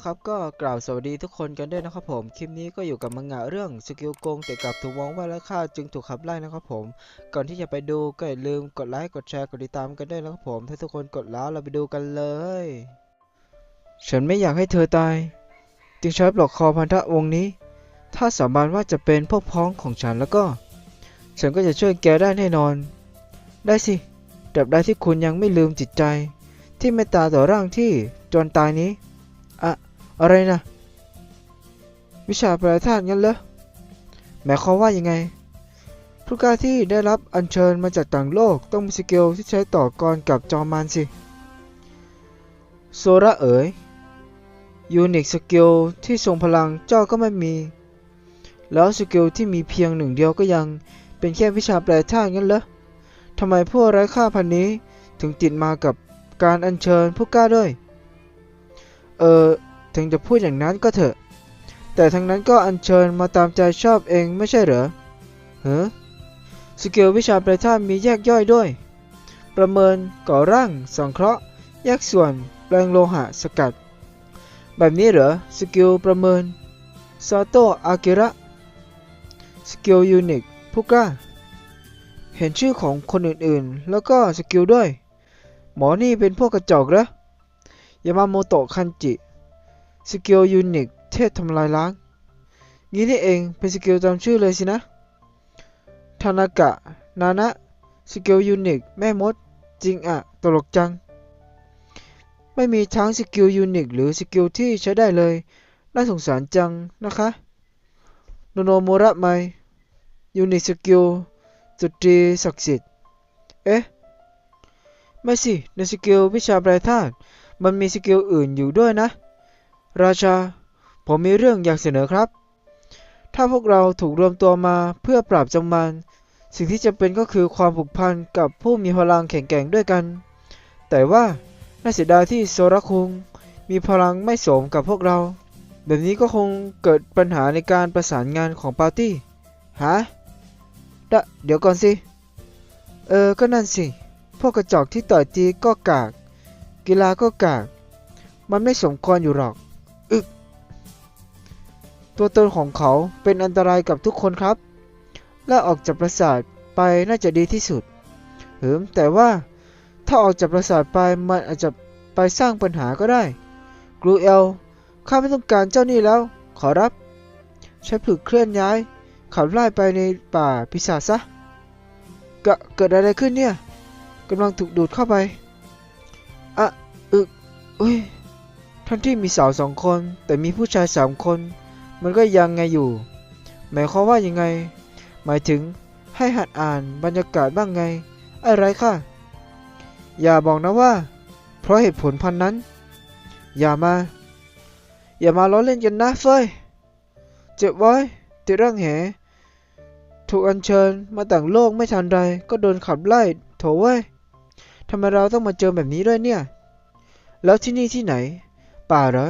นะครับก็กล่าวสวัสดีทุกคนกันด้วยนะครับผม คลิปนี้ก็อยู่กับมังงะเรื่องสกิลโกงแต่กลับถูกมองว่าและค่าจึงถูกขับไล่นะครับผม ก่อนที่จะไปดูก็อย่าลืมกดไลค์กดแชร์กดติดตามกันด้วยนะครับผม ถ้าทุกคนกดแล้วเราไปดูกันเลย ฉันไม่อยากให้เธอตาย จึงใช้ปลอกคอพันธะวงนี้ ถ้าสาบานว่าจะเป็นพวกพ้องของฉันแล้วก็ ฉันก็จะช่วยแกได้แน่นอน ได้สิตราบใดที่คุณยังไม่ลืมจิตใจ ที่เมตตาต่อร่างที่จนตายนี้ อะไรนะ วิชาแปลธาตุงั้นเหรอหมายความว่ายังไงผู้กล้าที่ได้รับอัญเชิญมาจากต่างโลกต้องมีสกิลที่ใช้ต่อกรกับจอมารสิโซระเอ๋ยยูนิคสกิลที่ทรงพลังเจ้าก็ไม่มี แล้วสกิลที่มีเพียงหนึ่งเดียวก็ยังเป็นแค่วิชาแปลธาตุงั้นเหรอทำไมพวกไร้ค่าพันนี้ถึงติดมากับการอัญเชิญผู้กล้าด้วย เออ ถึงจะพูดอย่างนั้นก็เถอะ แต่ทั้งนั้นก็อัญเชิญมาตามใจชอบเองไม่ใช่เหรอเฮ้สกิลวิชาปลธาตุมีแยกย่อยด้วย ประเมินก่อร่างสังเคราะห์ แยกส่วนแปลงโลหะสกัด แบบนี้เหรอ สกิลประเมินซาโตะอากิระ สกิลยูนิคผู้กล้า เห็นชื่อของคนอื่นๆ แล้วก็สกิลด้วย หมอนี่เป็นพวกกระจอกเหรอยามาโมโตะคันจิ สกิลยูนิคเทพทำลายล้าง งี้นี่เองเป็นสกิลตามชื่อเลยสินะทานากะ นานะ สกิลยูนิคแม่มด จริงอะตลกจัง ไม่มีทั้งสกิลยูนิคหรือสกิลที่ใช้ได้เลย น่าสงสารจังนะคะ โนโนโมระไมยูนิคสกิลจุดตีศักดิ์สิทธิ์ เอ๊ะ ไม่สิ ในสกิลวิชาแปรธาตุมันมีสกิลอื่นอยู่ด้วยนะ ราชา ผมมีเรื่องอยากเสนอครับ ถ้าพวกเราถูกรวมตัวมาเพื่อปราบจำมัน สิ่งที่จำเป็นก็คือความผูกพันกับผู้มีพลังแข็งแกร่งด้วยกัน แต่ว่าน่าเสียดายที่โซรคุงมีพลังไม่สมกับพวกเรา แบบนี้ก็คงเกิดปัญหาในการประสานงานของปาร์ตี้ฮะดะเดี๋ยวก่อนสิ เออ ก็นั่นสิ พวกกระจอกที่ต่อยตีก็กาก กีฬาก็กาก มันไม่สมควรอยู่หรอก ตัวตนของเขาเป็นอันตรายกับทุกคนครับ และออกจากปราสาทไปน่าจะดีที่สุดเหิมแต่ว่าถ้าออกจากปราสาทไปมันอาจจะไปสร้างปัญหาก็ได้กรูเอลข้าไม่ต้องการเจ้านี่แล้ว ขอรับใช้ผลึกเคลื่อนย้าย ขับไล่ไปในป่าพิศาจซะกะเกิดอะไรขึ้นเนี่ยกำลังถูกดูดเข้าไปอะอึกอุ้ยทั้งที่มีสาวสองคน แต่มีผู้ชายสามคน มันก็ยังไงอยู่ หมายความว่ายังไง หมายถึงให้หัดอ่านบรรยากาศบ้างไง อะไรค่ะ อย่าบอกนะว่า เพราะเหตุผลพันนั้น อย่ามา อย่ามาล้อเล่นกันนะเฟยเจ็บไว้ติดร่างแห ถูกอัญเชิญมาต่างโลกไม่ทันไรก็โดนขับไล่โถเว้ยทำไมเราต้องมาเจอแบบนี้ด้วยเนี่ย แล้วที่นี่ที่ไหน ป่าเหรอ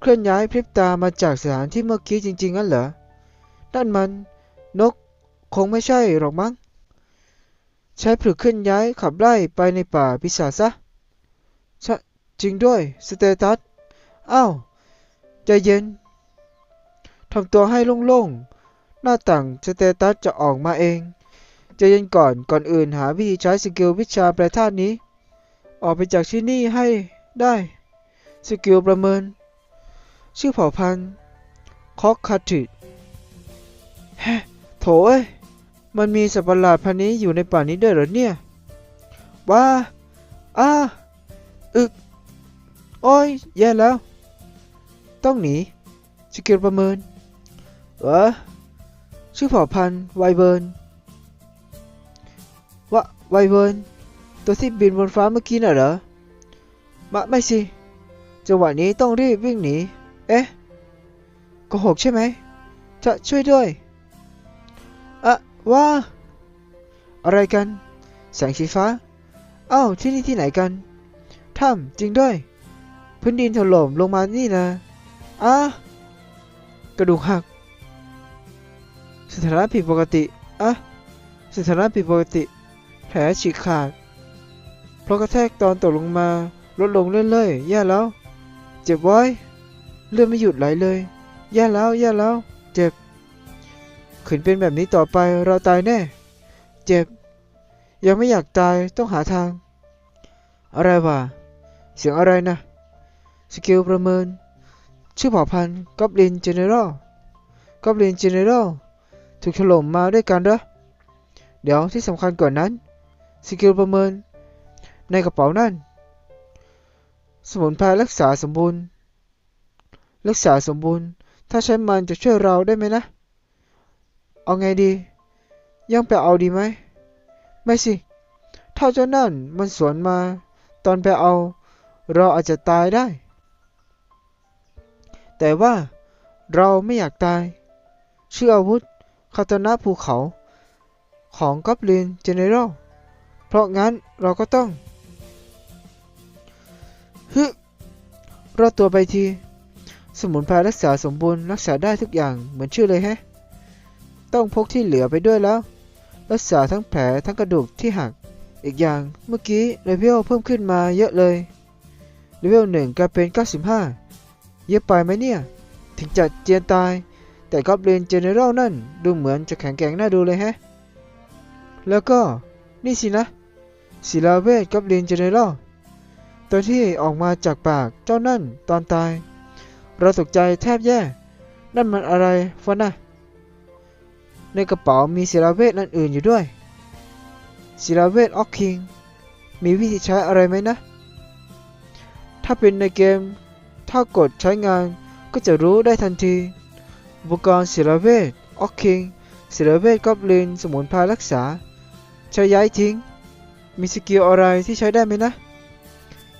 เคลื่อนย้ายพริบตามาจากสถานที่เมื่อกี้จริงๆงั้นเหรอ นั่นมัน นกคงไม่ใช่หรอกมั้ง ใช้ผลึกเคลื่อนย้ายขับไล่ไปในป่าพิศาซะใช่จริงด้วย สเตตัส อ้าว ใจเย็น ทำตัวให้โล่งๆ หน้าต่างสเตตัสจะออกมาเอง ใจเย็นก่อน ก่อนอื่นหาวิธีใช้สกิลวิชาแปรธาตุนี้ ออกไปจากที่นี่ให้ได้ สกิลประเมิน ชื่อเผ่าพันธุ์คอกคาติเฮ้โถเอ้ย มันมีสัตว์ประหลาดพันธุ์นี้อยู่ในป่านี้ด้วยเหรอเนี่ย ว้า อ้า อึก โอ้ย แย่แล้ว ต้องหนีสกิลประเมินเออชื่อเผ่าพันธุ์ไวเบิร์นวะไวเบิร์นตัวที่บินบนฟ้าเมื่อกี้น่ะเหรอมะไม่สิ จังหวะนี้ต้องรีบวิ่งหนี เอ๊ะโกหกใช่ไหมจะช่วยด้วยอะว่า อะไรกัน แสงสีฟ้าเอ้าที่นี่ที่ไหนกันถ้ำจริงด้วย พื้นดินถล่มลงมานี่นะอ้ากระดูกหัก สถานะผิดปกติอะสถานะผิดปกติ แผลฉีกขาด เพราะกระแทกตอนตกลงมาลดลงเรื่อยๆแย่แล้ว เจ็บไว้ เลือดไม่หยุดไหลเลย แย่แล้วแย่แล้ว เจ็บ ขืนเป็นแบบนี้ต่อไปเราตายแน่ เจ็บ ยังไม่อยากตายต้องหาทาง อะไรวะ เสียงอะไรนะ สกิลประเมิน ชื่อเผ่าพันธุ์กอบลินเจเนอรัลกอบลินเจเนอรัลถูกถล่มมาด้วยกันเหรอเดี๋ยวที่สำคัญกว่านั้น สกิลประเมิน ในกระเป๋านั่น สมุนไพรรักษาสมบูรณ์ รักษาสมบูรณ์ ถ้าใช้มันจะช่วยเราได้ไหมนะ เอาไงดียังไปเอาดีไหม ไม่สิ ถ้าเจ้านั่นมันสวนมา ตอนไปเอา เราอาจจะตายได้ แต่ว่าเราไม่อยากตาย ชื่ออาวุธคาตนะภูเขา ของกอบลินเจเนอรลเพราะงั้นเราก็ต้องฮึรอดตัวไปที สมุนไพรรักษาสมบูรณ์รักษาได้ทุกอย่างเหมือนชื่อเลยแฮะ ต้องพกที่เหลือไปด้วยแล้ว รักษาทั้งแผลทั้งกระดูกที่หัก อีกอย่างเมื่อกี้เลเวลเพิ่มขึ้นมาเยอะเลยเลเวลหนึ่งกลายเป็น 95 เยอะไปไหมเนี่ย ถึงจะเจียนตาย แต่กอบลินเจเนอเรลนั่นดูเหมือนจะแข็งแกร่งน่าดูเลยแฮะ แล้วก็นี่สินะศิลาเวทกอบลินเจเนอเรลตอนที่ออกมาจากปากเจ้านั่นตอนตาย เราตกใจแทบแย่ นั่นมันอะไรฟะนะในกระเป๋ามีศิลาเวทนั่นอื่นอยู่ด้วยศิลาเวทออกคิง มีวิธีใช้อะไรไหมนะ ถ้าเป็นในเกม ถ้ากดใช้งานก็จะรู้ได้ทันที อุปกรณ์ศิลาเวทออกคิงศิลาเวทกอบลินสมุนไพรรักษา ใช้ย้ายทิ้ง มีสกิลอะไรที่ใช้ได้ไหมนะ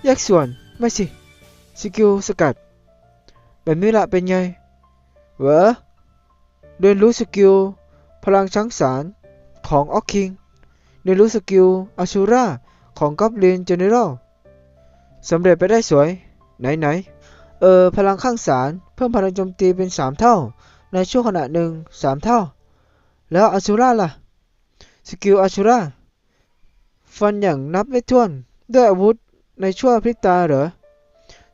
แยกส่วนไม่สิ สกิลสกัด แบบนี้ละเป็นไงเหวอเรียนรู้สกิลพลังช้างสารของออกคิงเรียนรู้สกิลอาชูราของกอบลินเจเนอรัลสำเร็จไปได้สวย ไหนไหนเออพลังข้างสารเพิ่มพลังโจมตีเป็น 3 เท่า ในช่วงขณะหนึ่ง3 เท่า แล้วอาชูราล่ะ สกิลอาชูราฟันอย่างนับไม่ถ้วน ด้วยอาวุธในช่วงพริบตาเหรอ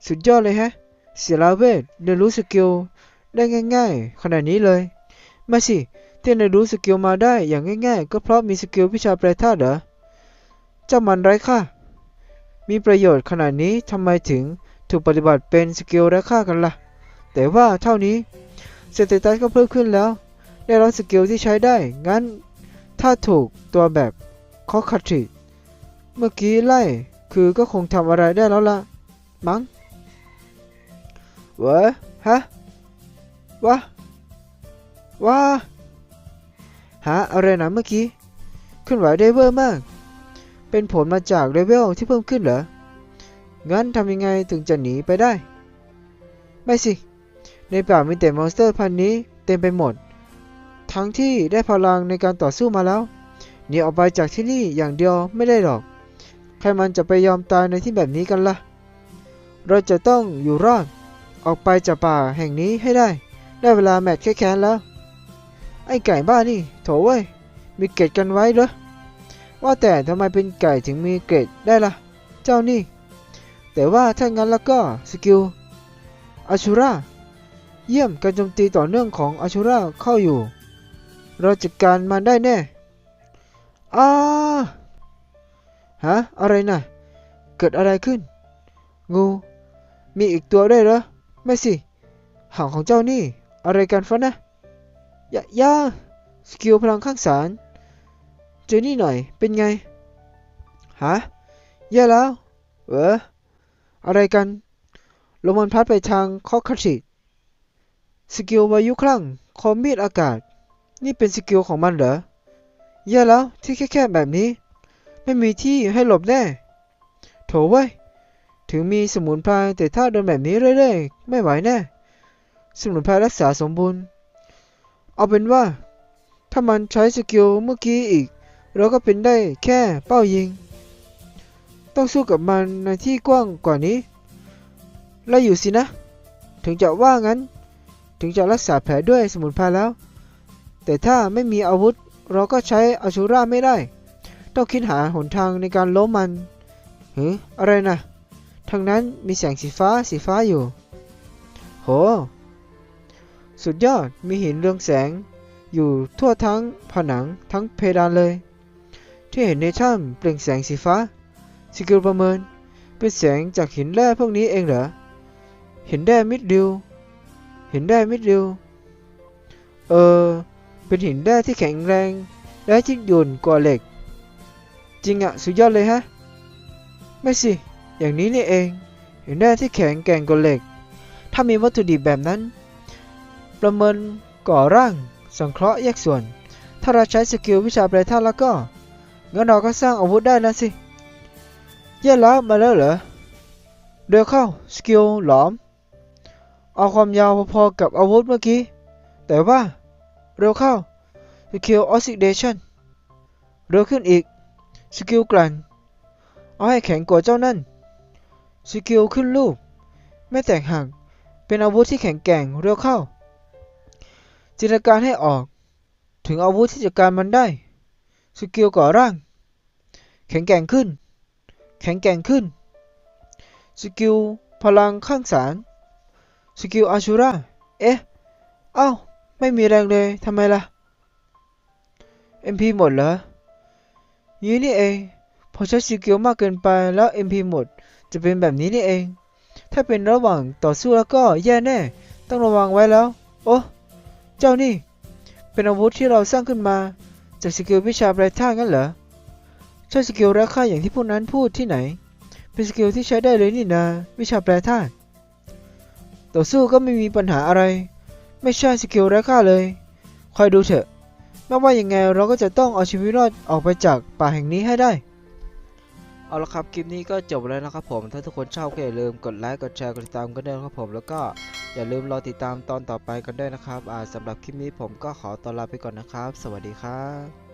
สุดยอดเลยแฮะ เสียลาเวทเรียนรู้สกิลได้ง่าย ๆ ขนาดนี้เลยไม่สิที่เรียนรู้สกิลมาได้อย่างง่าย ๆ ก็เพราะมีสกิลวิชาแปรธาตุเหรอเจ้ามันไร้ค่ามีประโยชน์ขนาดนี้ทำไมถึงถูกปฏิบัติเป็นสกิลไร้ค่ากันล่ะ แต่ว่าเท่านี้สเตตัสก็เพิ่มขึ้นแล้ว ได้รับสกิลที่ใช้ได้ งั้นถ้าถูกตัวแบบคอคัตริเมื่อกี้ไล่คือก็คงทำอะไรได้แล้วล่ะมั้ง วะฮะวะวะหาอะไรนะเมื่อกี้เคลื่อนไหวได้เวอร์มาก เป็นผลมาจากเลเวลที่เพิ่มขึ้นเหรอ งั้นทำยังไงถึงจะหนีไปได้ ไม่สิ ในป่ามีแต่มอนสเตอร์พันนี้เต็มไปหมด ทั้งที่ได้พลังในการต่อสู้มาแล้วหนีออกไปจากที่นี่อย่างเดียวไม่ได้หรอก ใครมันจะไปยอมตายในที่แบบนี้กันล่ะ เราจะต้องอยู่รอด ออกไปจากป่าแห่งนี้ให้ได้ ได้เวลาแมตช์แค่แค้นแล้ว ไอ้ไก่บ้านี่ โถเว้ย มีเกรดกันไว้เหรอ ว่าแต่ทำไมเป็นไก่ถึงมีเกรดได้ล่ะ เจ้านี่ แต่ว่าถ้างั้นแล้วก็สกิลอาชูราเยี่ยมการโจมตีต่อเนื่องของอาชูราเข้าอยู่ เราจัดการมันได้แน่อ้าฮะ อะไรนะเกิดอะไรขึ้น งู มีอีกตัวได้เหรอ ไม่สิ หางของเจ้านี่ อะไรกันฟะนะยะยาสกิลพลังข้างสาร เจอนี่หน่อยเป็นไง ฮะ แย่แล้ว เอออะไรกันลมมันพัดไปทางคอคัตชิสกิลวายุคลั่งคอมมีดอากาศ นี่เป็นสกิลของมันเหรอ แย่แล้วที่แคบๆแบบนี้ ไม่มีที่ให้หลบแน่ โถเว้ย ถึงมีสมุนไพรแต่ถ้าโดนแบบนี้เรื่อยๆ ไม่ไหวแน่สมุนไพรรักษาสมบูรณ์ เอาเป็นว่า ถ้ามันใช้สกิลเมื่อกี้อีก เราก็เป็นได้แค่เป้ายิง ต้องสู้กับมันในที่กว้างกว่านี้ไล่อยู่สินะ ถึงจะว่างั้น ถึงจะรักษาแผลด้วยสมุนไพรแล้ว แต่ถ้าไม่มีอาวุธเราก็ใช้อาชูราไม่ได้ ต้องคิดหาหนทางในการล้มมันหืออะไรนะ ทางนั้นมีแสงสีฟ้าสีฟ้าอยู่ โห สุดยอดมีหินเรืองแสง อยู่ทั่วทั้งผนังทั้งเพดานเลย ที่เห็นในถ้ำเปล่งแสงสีฟ้าสกิลประเมิน เป็นแสงจากหินแร่พวกนี้เองเหรอเห็นได้มิดดิวเห็นได้มิดดิวเออ เป็นหินแร่ที่แข็งแรง และยืดหยุ่นกว่าเหล็ก จริงอะสุดยอดเลยฮะ ไม่สิ อย่างนี้นี่เองเห็นแร่ที่แข็งแกร่งกว่าเหล็ก ถ้ามีวัตถุดิบแบบนั้น ประเมินก่อร่าง สังเคราะห์แยกส่วน ถ้าเราใช้สกิลวิชาแปรธาตุแล้วก็งั้นเราก็สร้างอาวุธได้แล้วสิเย่แล้วมาแล้วเหรอเร็วเข้าสกิลหลอม เอาความยาวพอๆกับอาวุธเมื่อกี้ แต่ว่าเร็วเข้าสกิลออซิเดชันเร็วขึ้นอีกสกิลกลั่นเอาให้แข็งกว่าเจ้านั่น สกิลขึ้นรูป ไม่แตกหัก เป็นอาวุธที่แข็งแกร่งเร็วเข้า จินตนาการให้ออก ถึงอาวุธที่จัดการมันได้ สกิลก่อร่าง แข็งแกร่งขึ้น แข็งแกร่งขึ้น สกิลพลังข้างสาร สกิลอาชูราเอ๊ะ เอ้า ไม่มีแรงเลยทำไมล่ะ MP หมดเหรอยี่นี่เอง พอใช้สกิลมากเกินไปแล้ว MP หมด จะเป็นแบบนี้นี่เอง ถ้าเป็นระหว่างต่อสู้แล้วก็แย่แน่ ต้องระวังไว้แล้ว โอ้เจ้านี่ เป็นอาวุธที่เราสร้างขึ้นมา จากสกิลวิชาแปรธาตุงั้นเหรอใช่สกิลไร้ค่าอย่างที่พวกนั้นพูดที่ไหน เป็นสกิลที่ใช้ได้เลยนี่นาวิชาแปรธาตุต่อสู้ก็ไม่มีปัญหาอะไร ไม่ใช่สกิลไร้ค่าเลยคอยดูเถอะไม่ว่ายังไงเราก็จะต้องเอาชีวิตรอดออกไปจากป่าแห่งนี้ให้ได้ เอาละครับคลิปนี้ก็จบแล้วนะครับผมถ้าทุกคนชอบก็อย่าลืมกดไลค์กดแชร์กดติดตามกันด้วยนะครับผมแล้วก็อย่าลืมรอติดตามตอนต่อไปกันด้วยนะครับสำหรับคลิปนี้ผมก็ขอตัวลาไปก่อนนะครับ สวัสดีครับ